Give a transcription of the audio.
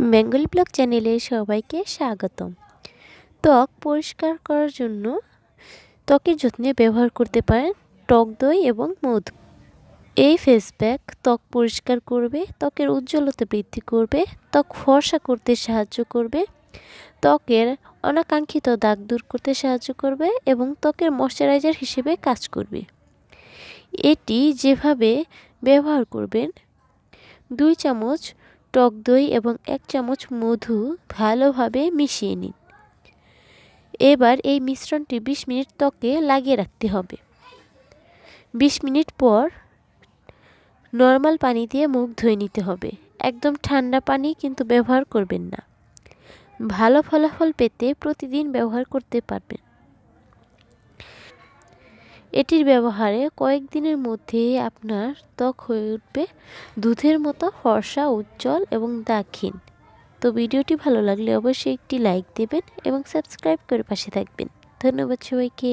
Bengali blog চ্যানেলে সবাইকে স্বাগতম। ত্বক পরিষ্কার করার জন্য ত্বকের যত্নে ব্যবহার করতে পারেন টক দই এবং মধু। এই ফেস প্যাক ত্বক পরিষ্কার করবে, ত্বকের উজ্জ্বলতা বৃদ্ধি করবে, ত্বক ফর্সা করতে সাহায্য করবে, ত্বকের অনাকাঙ্ক্ষিত দাগ দূর করতে সাহায্য করবে এবং ত্বকের ময়শ্চারাইজার হিসেবে কাজ করবে। এটি যেভাবে ব্যবহার করবেন, দুই চামচ টক দই এবং এক চামচ মধু ভালোভাবে মিশিয়ে নিন। এবার এই মিশ্রণটি বিশ মিনিট ত্বকে লাগিয়ে রাখতে হবে। বিশ মিনিট পর নর্মাল পানি দিয়ে মুখ ধুয়ে নিতে হবে। একদম ঠান্ডা পানি কিন্তু ব্যবহার করবেন না। ভালো ফলাফল পেতে প্রতিদিন ব্যবহার করতে পারবেন। এটির ব্যবহারে কয়েকদিনের মধ্যে আপনার ত্বক হয়ে উঠবে দুধের মতো ফর্সা, উজ্জ্বল এবং দাক্ষিণ তো ভিডিওটি ভালো লাগলে অবশ্যই একটি লাইক দেবেন এবং সাবস্ক্রাইব করে পাশে থাকবেন। ধন্যবাদ সবাইকে।